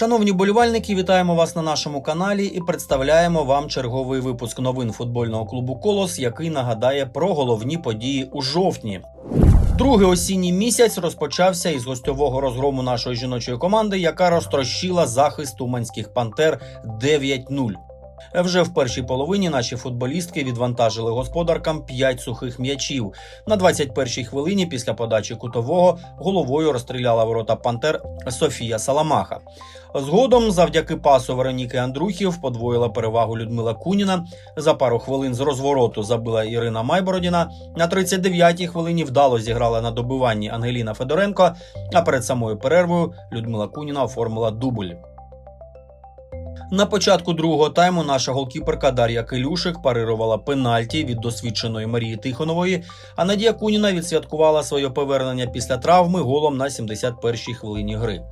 Шановні болівальники, вітаємо вас на нашому каналі і представляємо вам черговий випуск новин футбольного клубу Колос, який нагадає про головні події у жовтні. Другий осінній місяць розпочався із гостьового розгрому нашої жіночої команди, яка розтрощила захист уманських пантер 9-0. Вже в першій половині наші футболістки відвантажили господаркам 5 сухих м'ячів. На 21-й хвилині після подачі кутового головою розстріляла ворота пантер Софія Саламаха. Згодом, завдяки пасу Вероніки Андрухів, подвоїла перевагу Людмила Куніна. За пару хвилин з розвороту забила Ірина Майбородіна. На 39-й хвилині вдало зіграла на добиванні Ангеліна Федоренко. А перед самою перервою Людмила Куніна оформила дубль. На початку другого тайму наша голкіперка Дар'я Келюшик парирувала пенальті від досвідченої Марії Тихонової, а Надія Куніна відсвяткувала своє повернення після травми голом на 71-й хвилині гри.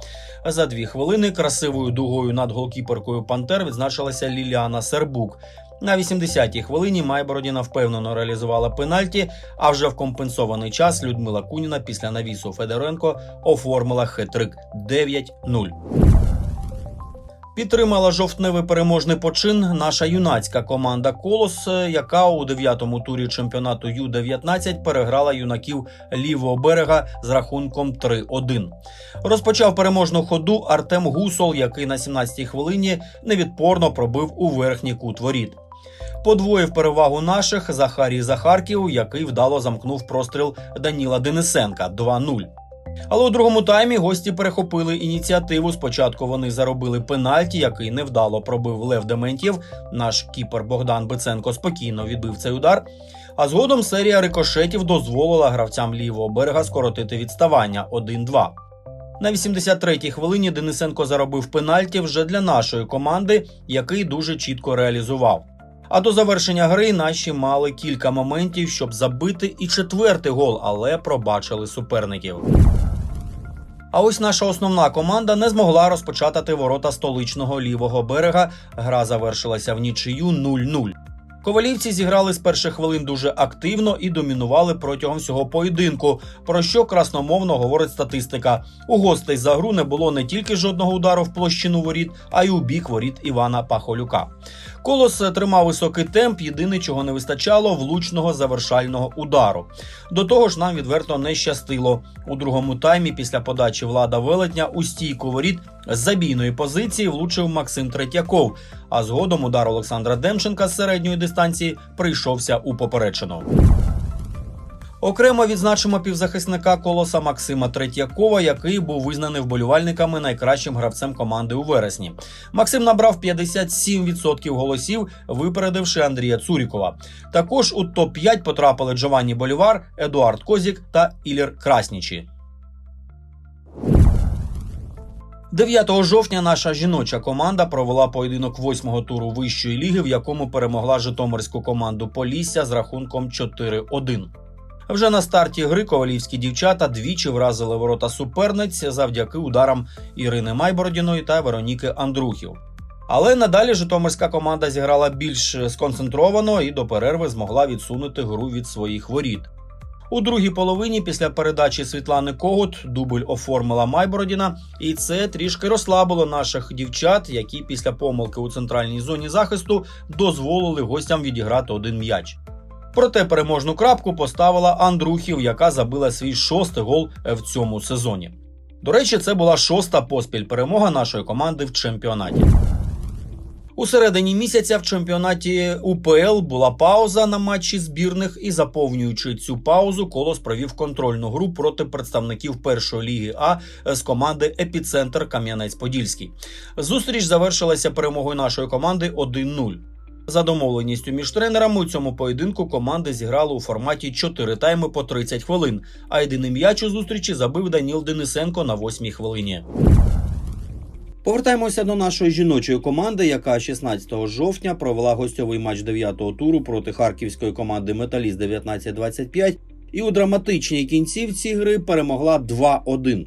За дві хвилини красивою дугою над голкіперкою Пантер відзначилася Ліліана Сербук. На 80-й хвилині Майбородіна впевнено реалізувала пенальті, а вже в компенсований час Людмила Куніна після навісу Федоренко оформила хет-трик 9-0. Підтримала жовтневий переможний почин наша юнацька команда Колос, е, яка у дев'ятому турі чемпіонату Ю-19 переграла юнаків лівого берега з рахунком 3-1. Розпочав переможну ходу Артем Гусол, який на 17-й хвилині невідпорно пробив у верхній кут воріт. Подвоїв перевагу наших Захарій Захарків, який вдало замкнув простріл Даніла Денисенка 2-0. Але у другому таймі гості перехопили ініціативу. Спочатку вони заробили пенальті, який невдало пробив Лев Дементьєв. Наш кіпер Богдан Биценко спокійно відбив цей удар. А згодом серія рикошетів дозволила гравцям лівого берега скоротити відставання 1-2. На 83-й хвилині Денисенко заробив пенальті вже для нашої команди, який дуже чітко реалізував. А до завершення гри наші мали кілька моментів, щоб забити і четвертий гол, але пробачили суперників. А ось наша основна команда не змогла розпочатати ворота столичного лівого берега. Гра завершилася в нічию 0-0. Ковалівці зіграли з перших хвилин дуже активно і домінували протягом всього поєдинку, про що красномовно говорить статистика. У гостей за гру не було не тільки жодного удару в площину воріт, а й у бік воріт Івана Пахолюка. Колос тримав високий темп, єдине, чого не вистачало влучного завершального удару. До того ж, нам відверто не щастило. У другому таймі після подачі влада велетня у стійку воріт з забійної позиції влучив Максим Третьяков. А згодом удар Олександра Демченка з середньої дистанції прийшовся у поперечину. Окремо відзначимо півзахисника колоса Максима Третьякова, який був визнаний вболівальниками найкращим гравцем команди у вересні. Максим набрав 57% голосів, випередивши Андрія Цурікова. Також у топ 5 потрапили Джованні Болівар, Едуард Козік та Ілір Краснічі. 9 жовтня наша жіноча команда провела поєдинок восьмого туру вищої ліги, в якому перемогла Житомирську команду Полісся з рахунком 4-1. Вже на старті гри ковалівські дівчата двічі вразили ворота суперниць завдяки ударам Ірини Майбородіної та Вероніки Андрухів. Але надалі Житомирська команда зіграла більш сконцентровано і до перерви змогла відсунути гру від своїх воріт. У другій половині після передачі Світлани Когут дубль оформила Майбородіна, і це трішки розслабило наших дівчат, які після помилки у центральній зоні захисту дозволили гостям відіграти один м'яч. Проте переможну крапку поставила Андрухів, яка забила свій шостий гол в цьому сезоні. До речі, це була шоста поспіль перемога нашої команди в чемпіонаті. У середині місяця в чемпіонаті УПЛ була пауза на матчі збірних, і заповнюючи цю паузу, колос провів контрольну гру проти представників першої ліги А з команди Епіцентр Кам'янець-Подільський. Зустріч завершилася перемогою нашої команди 1-0. За домовленістю між тренерами у цьому поєдинку команди зіграли у форматі 4 тайми по 30 хвилин. А єдиний м'яч у зустрічі забив Даніл Денисенко на 8 хвилині. Повертаємося до нашої жіночої команди, яка 16 жовтня провела гостьовий матч 9-го туру проти харківської команди Металіст 1925 і у драматичній кінцівці гри перемогла 2-1.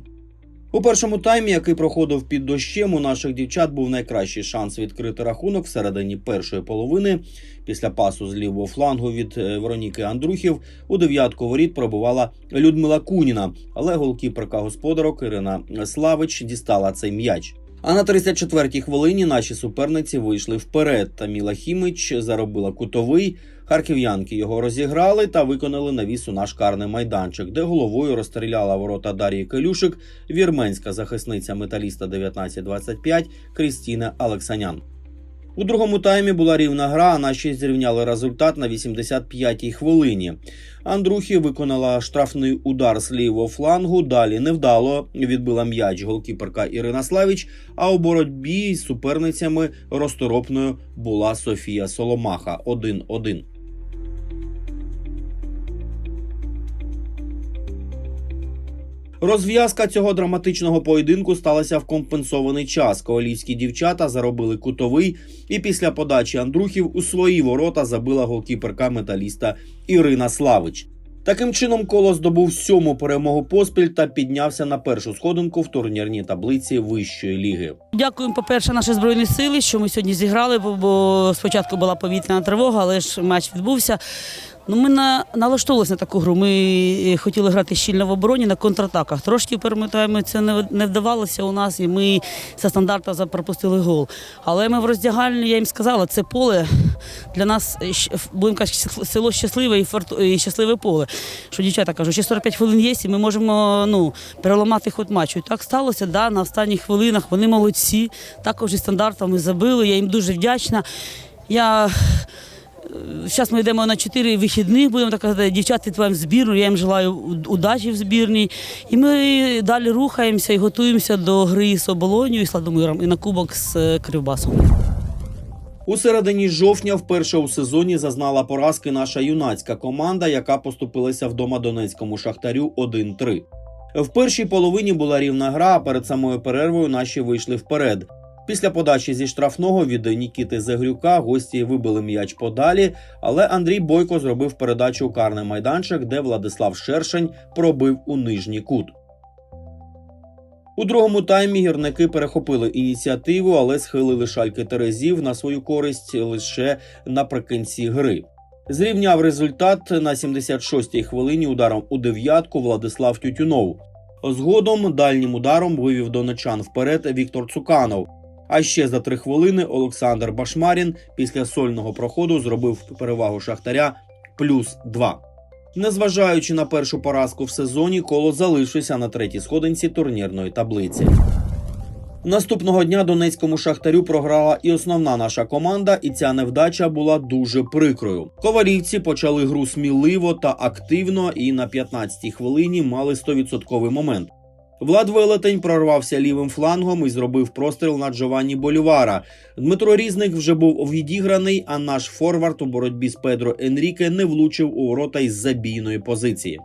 У першому таймі, який проходив під дощем, у наших дівчат був найкращий шанс відкрити рахунок всередині першої половини. Після пасу з лівого флангу від е, Вероніки Андрухів у дев'ятку воріт пробувала Людмила Куніна, але голкіперка господарок Ірина Славич дістала цей м'яч. А на 34-й хвилині наші суперниці вийшли вперед. Таміла Хімич заробила кутовий. Харків'янки його розіграли та виконали навіс у наш карний майданчик, де головою розстріляла ворота Дар'ї Келюшик, вірменська захисниця металіста 1925 Крістіна Алексанян. У другому таймі була рівна гра, а наші зрівняли результат на 85-й хвилині. Андрухі виконала штрафний удар з лівого флангу. Далі невдало відбила м'яч голкіперка Ірина Славіч. А у боротьбі з суперницями розторопною була Софія Соломаха 1-1. Розв'язка цього драматичного поєдинку сталася в компенсований час. Коалівські дівчата заробили кутовий, і після подачі Андрухів у свої ворота забила голкіперка металіста Ірина Славич. Таким чином, коло здобув сьому перемогу поспіль та піднявся на першу сходинку в турнірній таблиці вищої ліги. Дякуємо, по-перше, наші збройні сили, що ми сьогодні зіграли, бо спочатку була повітряна тривога, але ж матч відбувся. Ну, ми на, налаштовувалися на таку гру. Ми е, хотіли грати щільно в обороні на контратаках. Трошки перемитаємо, це не, не вдавалося у нас, і ми за стандарта запропустили гол. Але ми в роздягальні, я їм сказала, це поле для нас, е, будемо казати, село щасливе і, форту, і щасливе поле. Що дівчата кажуть, ще 45 хвилин є, і ми можемо ну, переламати ход матчу. І так сталося, да, на останніх хвилинах вони молодці. Також і стандартами забили. Я їм дуже вдячна. Я Зараз ми йдемо на чотири вихідних, будемо так казати, дівчата відправимо збірну. Я їм желаю удачі в збірній. І ми далі рухаємося і готуємося до гри з оболонью і Сладомиром і на кубок з е, Кривбасом. У середині жовтня вперше у сезоні зазнала поразки наша юнацька команда, яка поступилася вдома донецькому шахтарю 1-3. В першій половині була рівна гра, а перед самою перервою наші вийшли вперед. Після подачі зі штрафного від Нікіти Загрюка гості вибили м'яч подалі, але Андрій Бойко зробив передачу у карний майданчик, де Владислав Шершень пробив у нижній кут. У другому таймі гірники перехопили ініціативу, але схилили шальки Терезів на свою користь лише наприкінці гри. Зрівняв результат на 76-й хвилині ударом у дев'ятку Владислав Тютюнов. Згодом дальнім ударом вивів донечан вперед Віктор Цуканов. А ще за три хвилини Олександр Башмарін після сольного проходу зробив перевагу Шахтаря плюс 2. Незважаючи на першу поразку в сезоні, коло залишився на третій сходинці турнірної таблиці. Наступного дня донецькому шахтарю програла і основна наша команда, і ця невдача була дуже прикрою. Ковалівці почали гру сміливо та активно, і на 15-й хвилині мали 100% момент. Влад Велетень прорвався лівим флангом і зробив простріл на Джованні Болівара. Дмитро Різник вже був відіграний, а наш форвард у боротьбі з Педро Енріке не влучив у ворота із забійної позиції.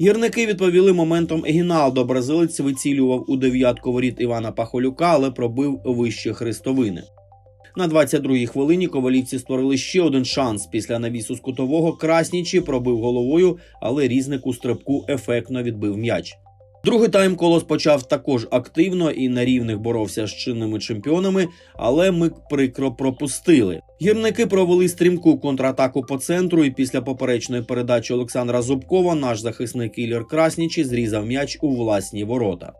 Гірники відповіли моментом Егіналдо. Бразилець вицілював у дев'ятку воріт Івана Пахолюка, але пробив вище хрестовини. На 22-й хвилині ковалівці створили ще один шанс. Після навісу з кутового Краснічі пробив головою, але різник у стрибку ефектно відбив м'яч. Другий тайм колос почав також активно і на рівних боровся з чинними чемпіонами, але ми прикро пропустили. Гірники провели стрімку контратаку по центру, і після поперечної передачі Олександра Зубкова наш захисник Іллер Краснічі зрізав м'яч у власні ворота.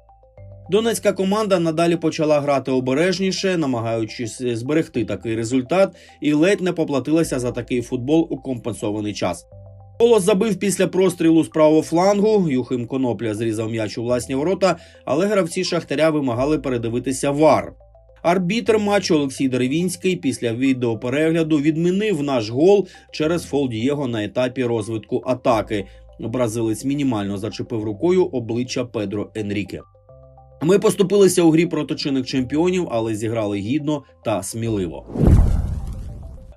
Донецька команда надалі почала грати обережніше, намагаючись зберегти такий результат, і ледь не поплатилася за такий футбол у компенсований час. Колос забив після прострілу з правого флангу. Юхим Конопля зрізав м'яч у власні ворота, але гравці Шахтаря вимагали передивитися вар. Арбітр матчу Олексій Деревінський після відеоперегляду відмінив наш гол через фол Дієго на етапі розвитку атаки. Бразилець мінімально зачепив рукою обличчя Педро Енріке. Ми поступилися у грі проти чинних чемпіонів, але зіграли гідно та сміливо.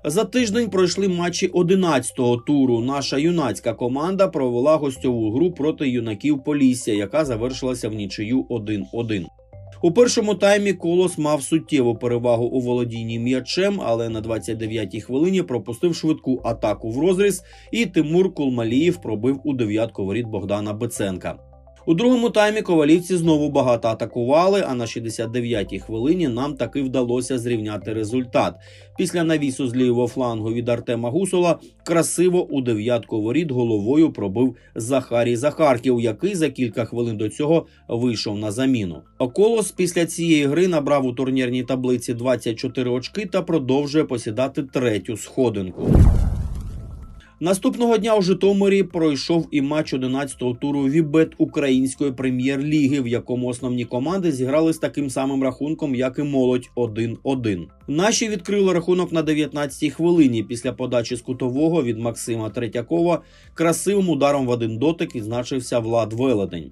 За тиждень пройшли матчі 11-го туру. Наша юнацька команда провела гостьову гру проти юнаків Полісся, яка завершилася в нічию 1-1. У першому таймі Колос мав суттєву перевагу у володінні м'ячем, але на 29-й хвилині пропустив швидку атаку в розріз, і Тимур Кулмалієв пробив у дев'ятку воріт Богдана Беценка. У другому таймі ковалівці знову багато атакували, а на 69-й хвилині нам таки вдалося зрівняти результат. Після навісу з лівого флангу від Артема Гусола красиво у дев'ятку воріт головою пробив Захарій Захарків, який за кілька хвилин до цього вийшов на заміну. Колос після цієї гри набрав у турнірній таблиці 24 очки та продовжує посідати третю сходинку. Наступного дня у Житомирі пройшов і матч 11-го туру Вібет української прем'єр-ліги, в якому основні команди зіграли з таким самим рахунком, як і молодь 1-1. Наші відкрили рахунок на 19-й хвилині після подачі з кутового від Максима Третякова Красивим ударом в один дотик відзначився Влад Веледень.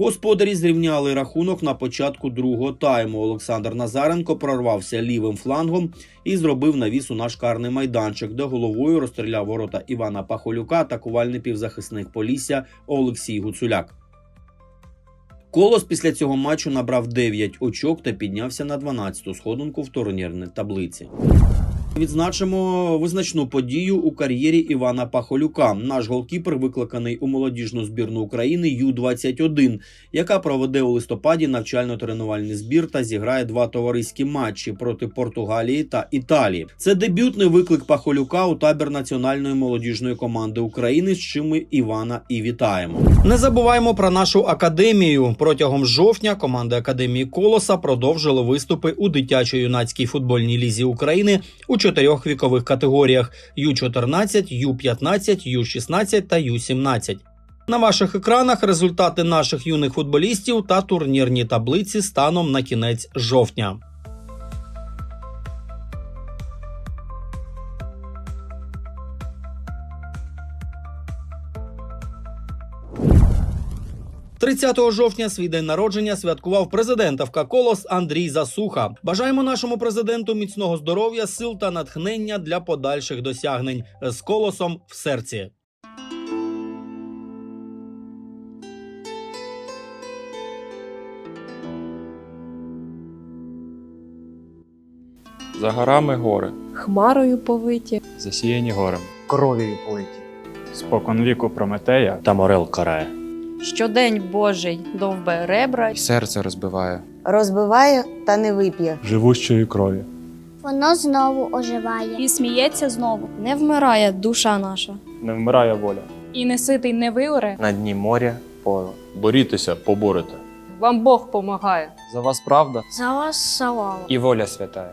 Господарі зрівняли рахунок на початку другого тайму. Олександр Назаренко прорвався лівим флангом і зробив навіс у наш карний майданчик, де головою розстріляв ворота Івана Пахолюка атакувальний півзахисник Полісся Олексій Гуцуляк. Колос після цього матчу набрав 9 очок та піднявся на 12-ту сходинку в турнірній таблиці. Відзначимо визначну подію у кар'єрі Івана Пахолюка. Наш голкіпер викликаний у молодіжну збірну України Ю-21, яка проведе у листопаді навчально-тренувальний збір та зіграє два товариські матчі проти Португалії та Італії. Це дебютний виклик Пахолюка у табір національної молодіжної команди України, з чим ми Івана і вітаємо. Не забуваємо про нашу академію. Протягом жовтня команди академії Колоса продовжили виступи у дитячо-юнацькій футбольній лізі України у чотирьох вікових категоріях: Ю-14, Ю-15, Ю-16 та Ю-17. На ваших екранах результати наших юних футболістів та турнірні таблиці станом на кінець жовтня. – 30 жовтня свій день народження святкував президент ФК Колос Андрій Засуха. Бажаємо нашому президенту міцного здоров'я, сил та натхнення для подальших досягнень з колосом в серці. За горами гори, хмарою повиті, засіяні горем. кров'ю политі. Спокон віку Прометея Та морел карає. Щодень Божий довбе ребра, і серце розбиває розбиває та не вип'є. живущої крові. Воно знову оживає. і сміється знову, не вмирає душа наша. Не вмирає воля. і неситий не виоре. На дні моря поле. Борітеся, поборете. Вам Бог помагає. За вас правда За вас салава. і воля святая.